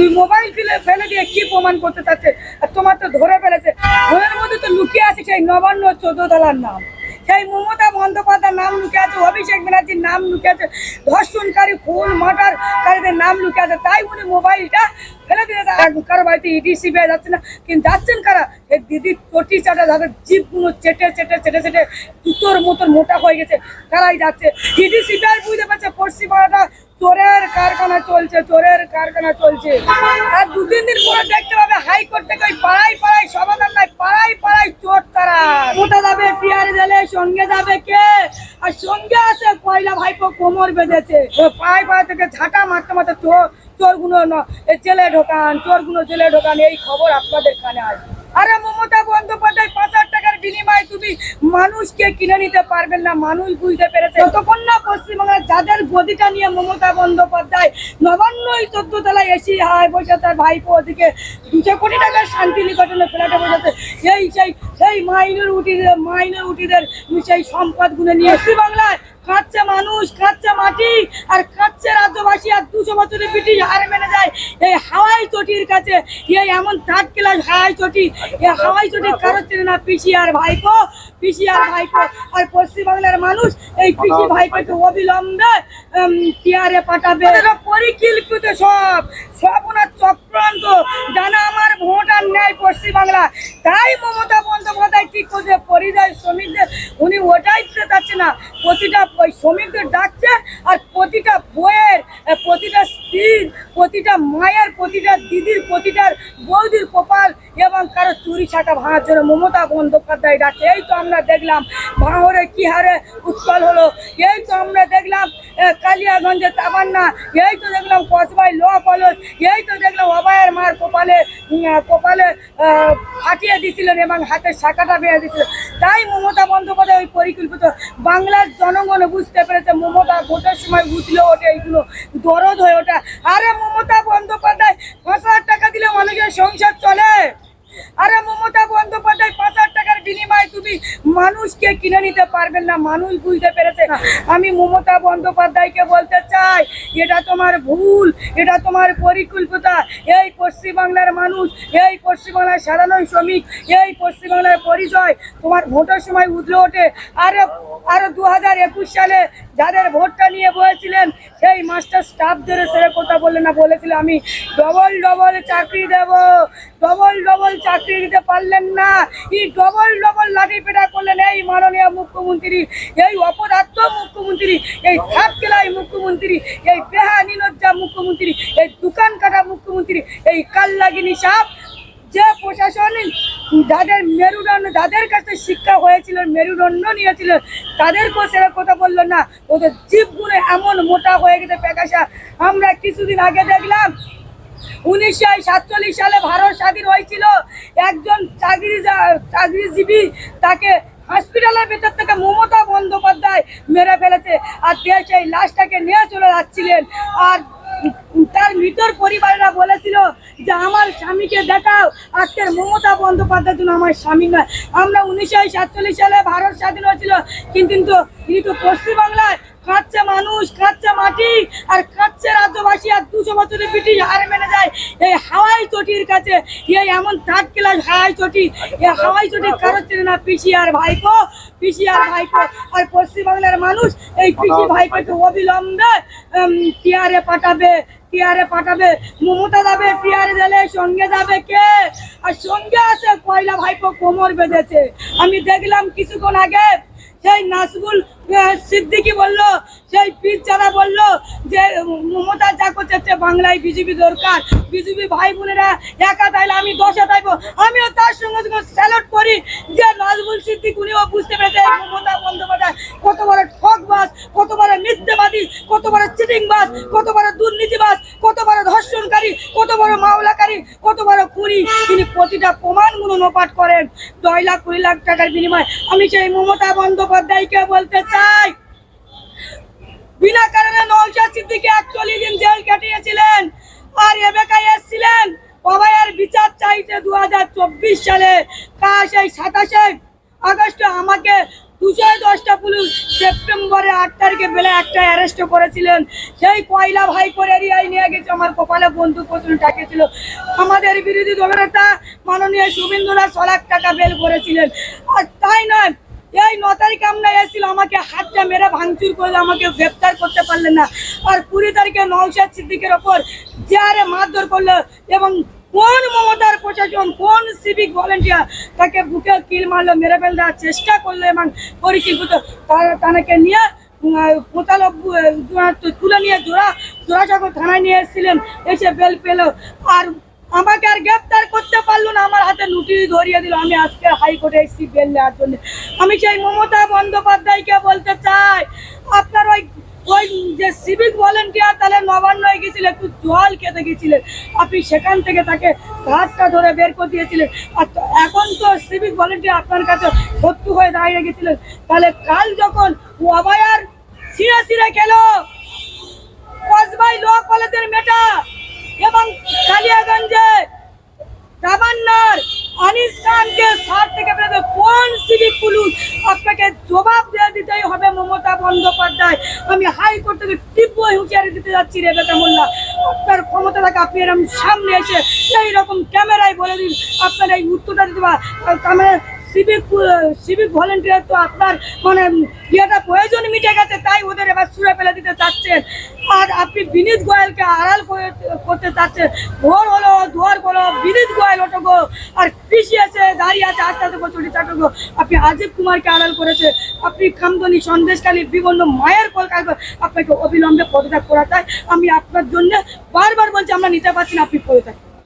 তুই মোবাইল ফেলে ফেলে দিয়ে কি প্রমাণ করতে চাচ্ছে? আর তোমার তো ধরে ফেলেছে। ঘরের মধ্যে তো লুকিয়ে আছে সেই নবান্ন চোদ্দ তলার নাম। সেই মমতা বন্দ্যোপাধ্যায়ের নাম লুকিয়ে আছে, অভিষেক ব্যানার্জির নাম লুকিয়ে আছে, ধর্ষণকারী খুন, মার্ডারকারীদের নাম লুকিয়ে আছে। তাই উনি মোবাইলটা ফেলে দিয়েছে কারও বাড়িতে ইডি সিবিআই যাচ্ছে না। কিন্তু যাচ্ছেন কারা? এই দিদির চটি চাটা যাদের জিপগুলো চেটে চেটে চেটে চেটে জুতোর মতন মোটা হয়ে গেছে। তারাই যাচ্ছে। ইডি সিবিআই বুঝতে পারছে পশ্চিমবাংলাটা চোরের কারখানা চলছে, চোরের কারখানা চলছে। আর দু, তিন দিন পরে দেখতে পাবে হাইকোর্ট থেকে ওই পাড়ায় পাড়ায় সমাধান নাই, পাড়ায় পাড়ায় চোর তারা। কোটা যাবে টিয়ারে দিলে সঙ্গে যাবে কে? আর সঙ্গে আছে পয়লা ভাইপো কোমর বেঁধেছে। ও পাড়ায় পাড়া থেকে ঝাঁটা মারতে মারতে চোর, চোরগুলো জেলে ঢোকান, চোরগুলো জেলে ঢোকান, এই খবর আপনাদের কানে আসবে। আরে মমতা বন্দ্যোপাধ্যায় পাঁচ তুমি মানুষকে কিনে নিতে পারবেন না, মানুষ বুঝতে পেরেছে। যতক্ষণ না পশ্চিমবাংলার যাদের গদিটা নিয়ে মমতা বন্দ্যোপাধ্যায় নবান্নই চোদ্দ তলায় এসি হায় বসে তার ভাইপো ওদিকে দুশো কোটি টাকার শান্তি নিকটনে ফ্ল্যাটে বসেছে। এই সেই সেই মাইনের উঠিদের মাইনের উঠিদের সেই সম্পদগুলো নিয়ে পশ্চিমবাংলায় কাঁদছে মানুষ, খাচ্ছে মাটি, আর খাচ্ছে রাজ্যবাসী, আর দুশো বছরের ব্রিটিশ হার মেনে যায়। এই হাওয়াই চটির কাছে, এই এমন থার্ড ক্লাস হাওয়াই চটি, এই হাওয়াই চটি কারও চেনে না পিসি আর ভাইপো পিসি আর ভাইপো। আর পশ্চিমবাংলার মানুষ, এই পিসি ভাইপোকে অবিলম্বে টিয়ারে পাঠাবে। পরিকল্পিত সব সব ওনার চক্রান্ত। জানা আমার ভোট আর নেয় পশ্চিমবাংলা তাই মমতা বন্দ্যোপাধ্যায় ঠিক করছে পরিযায়ী শ্রমিকদের উনি ওটাই দিতে চাচ্ছে না প্রতিটা ওই শ্রমিকদের ডাকছে আর প্রতিটা বইয়ের প্রতিটা স্ত্রীর, প্রতিটা মায়ের, প্রতিটা দিদির, প্রতিটা বৌদির কপাল এবং কারও চুরি ছাকা ভাঙার জন্য মমতা বন্দ্যোপাধ্যায় ডাকছে এই তো আমরা দেখলাম, ভাঙরে কি হারে উৎকল হলো। এই তো আমরা দেখলাম কালিয়াগঞ্জে তাবান্না এই তো দেখলাম কসবাই ল কলেজ এই তো দেখলাম অবায়ের মার কপালে কপালে ফাটিয়ে দিছিলেন এবং হাতের শাখাটা বেয়ে দিছিলেন। তাই মমতা বন্দ্যোপাধ্যায় ওই পরিকল্পিত বাংলার জনগণ বুঝতে পেরেছে মমতা ভোটের সময় বুঝলো ওঠে এইগুলো, দরদ হয়ে ওঠা। আরে মমতা বন্দ্যোপাধ্যায় পাঁচ হাজার টাকা দিলে মানুষের সংসার চলে। আরে মমতা বন্দ্যোপাধ্যায় মানুষকে কিনে নিতে পারবেন না, মানুষ বুঝতে পেরেছে। আমি মমতা বন্দ্যোপাধ্যায়কে বলতে চাই, এটা তোমার ভুল, এটা তোমার পরিকল্পিতা। এই পশ্চিমবাংলার মানুষ, এই পশ্চিমবাংলার সাধারণ শ্রমিক, এই পশ্চিমবাংলার পরিচয় তোমার ভোটের সময় উঠলে ওঠে। আরে, আরও দু হাজার একুশ সালে যাদের ভোটটা নিয়ে বলেছিলেন, সেই মাস্টার স্টাফদের সেরে কথা বললেন না, বলেছিল আমি, ডবল ডবল চাকরি দেব, ডবল ডবল চাকরি দিতে পারলেন না এই ডবল ডবল লাঠি পেটা করলেন এই মাননীয় মুখ্যমন্ত্রী, এই অপদার্থ মুখ্যমন্ত্রী, এই থার্ড কেলাই মুখ্যমন্ত্রী, এই বেহা নিলজ্জা মুখ্যমন্ত্রী, এই দোকান কাটা মুখ্যমন্ত্রী, এই কাল্লাগিনী সাপ, যে প্রশাসন যাদের মেরুদণ্ড, যাদের কাছে শিক্ষা হয়েছিল, মেরুদণ্ড নিয়েছিল, তাদেরকেও সেরা কথা বলল না। ওদের জীবগুলো এমন মোটা হয়ে গেছে প্যাকাশা আমরা কিছুদিন আগে দেখলাম উনিশশো সাতচল্লিশ সালে ভারত স্বাধীন হয়েছিল। একজন চাকরি চাকরিজীবী তাকে হসপিটালের ভেতর থেকে মমতা বন্দ্যোপাধ্যায় মেরে ফেলেছে আর দেশ এই লাশটাকে নিয়ে চলে যাচ্ছিলেন। আর তার মৃতর পরিবারেরা বলেছিল যে, আমার স্বামীকে দেখাও, আজকের মমতা বন্দ্যোপাধ্যায় জন্য আমার স্বামী নয়। আমরা উনিশশো সাতচল্লিশ সালে ভারত স্বাধীন হয়েছিল, কিন্তু কিন্তু পশ্চিমবাংলায় কাঁদছে মানুষ কাঁদছে মাটি, আর কাঁদছে রাজ্যবাসী, আর দুশো বছরের ব্রিটিশ হার মেনে যায়। এই হাওয়াই চটির কাছে, এই এমন থার্ড ক্লাস হাওয়াই চটি, এই হাওয়াই চটি কারও চেনে না পিসি আর ভাইপো পিসি আর ভাইপো। আর পশ্চিমবাংলার মানুষ, এই পিসি ভাইপোকে অবিলম্বে টিয়ারে পাঠাবে টিয়ারে পাঠাবে, মমতা যাবে, টিয়ারে দিলে সঙ্গে যাবে কে? আর সঙ্গে আছে কয়লা ভাইপো কোমর বেঁধেছে। আমি দেখলাম কিছুক্ষণ আগে সেই নাসবুল সিদ্দিকি বলল, সেই পীর যারা বলল যে, মমতা যা করছে বাংলায় বিজেপি দরকার। বিজেপি ভাই বোনেরা একা তাইলে আমি দশে তাইবো। আমিও তার সঙ্গে সঙ্গে স্যালুট করি যে নাজবুল সিদ্দিক, উনিও বুঝতে পেরেছে মমতা বন্দ্যোপাধ্যায় কত বড় ঠকবাজ কত বড় মিথ্যেবাদী, কত বড় চিটিংবাজ কত বড় দুর্নীতিবাজ, কত বড় ধর্ষণকারী, কত বড় মাওলাকারী কত বড় খুনি তিনি প্রতিটা প্রমাণগুলো নোপাট করেন। দশ লাখ কুড়ি লাখ টাকার বিনিময়ে আমি সেই মমতা বন্দ্যোপাধ্যায়কে বলতে চাই। বিনা কারণে নৌশাদ সিদ্দিকি একচল্লিশ দিন জেল কাটিয়েছিলেন আর এবেকায় এসেছিলেন। অভয়ের বিচার চাইতে দু হাজার চব্বিশ সালে কা সেই সাতাশে আগস্টে আমাকে দুশো দশটা পুলিশ সেপ্টেম্বরে আট তারিখে বেলা একটা অ্যারেস্ট করেছিলেন। সেই পয়লা ভাই করে এরিয়ায় নিয়ে গেছে আমার কপালে বন্দুক প্রচুর ডাকেছিল আমাদের বিরোধী দলনেতা মাননীয় শুভেন্দুনাথ ছ লাখ টাকা বেল করেছিলেন। আর তাই নয় এই ন তারিখে আমরা এসেছিল, আমাকে হাতটা মেরে ভাঙচুর করে আমাকে গ্রেপ্তার করতে পারলেন না। আর কুড়ি তারিখে নৌসাদ সিদ্দিকের ওপর যে মারধর করল এবং কোন মমতার প্রশাসন, কোন সিভিক ভলেন্টিয়ার তাকে বুকে কিল মারলো, মেরে ফেল দেওয়ার চেষ্টা করল এবং পরিচিত তাকে নিয়ে পঁচানব্বই তুলে নিয়ে জোড়া জোড়াসাগর থানায় নিয়ে এসেছিলেন, এসে বেল পেল। আর আমাকে আর গ্রেপ্তার করতে পারল না, আমার হাতে লুটি ধরিয়ে দিল। আমি আজকে হাইকোর্টে এসেছি বেল নেওয়ার জন্য। আমি সেই মমতা বন্দ্যোপাধ্যায়কে বলতে চাই, আপনার ওই ওই যে সিভিক ভলেন্টিয়ার তাহলে নবান্ন হয়ে গেছিল, একটু জল খেতে গেছিলেন। আপনি সেখান থেকে তাকে ঘাটটা ধরে বের করে দিয়েছিলেন। আর এখন তো সিভিক ভলেন্টিয়ার আপনার কাছে শত্রু হয়ে দাঁড়িয়ে গেছিলেন। তাহলে কাল যখন অবায়ার ছিঁড়ে ছিঁড়ে খেলো কসবাই ল কলেজের মেটা এবং কালিয়াগঞ্জে তামান্নার খানকে সার থেকে বেরোতে কোন সিভিক পুলিশ আপনাকে জবাব দিয়ে দিতেই হবে মমতা বন্দ্যোপাধ্যায়। আমি হাইকোর্ট থেকে তীব্র হুঁশিয়ারি দিতে যাচ্ছি রেবেকা মোল্লা। আপনার ক্ষমতা থাকে আপনি এরকম সামনে এসে এইরকম ক্যামেরায় বলে দিন। আপনার এই উত্তরটা দিতে পার ক্যামেরা সিভিক সিভিক ভলেন্টিয়ার তো আপনার মানে ইয়েটা প্রয়োজন মিটে গেছে, তাই ওদের এবার ছুঁড়ে ফেলে দিতে চাচ্ছেন আর আপনি বিনীত গোয়েলকে আড়াল করে- করতে চাচ্ছেন। ভোর হলো দুয়ার হলো, বিনীত গোয়েল ওটুকু আর কৃষি আছে, দাঁড়িয়ে আছে, আস্তে আস্তে বছরটি চাটুকু আপনি আজিব কুমারকে আড়াল করেছে। আপনি খামদনি সন্দেশকালী বিভিন্ন মায়ের কলকাতা আপনাকে অবিলম্বে পদত্যাগ করা চাই আমি আপনার জন্য বারবার বলছি, আমরা নিতে পারছি না, আপনি পদত্যাগ।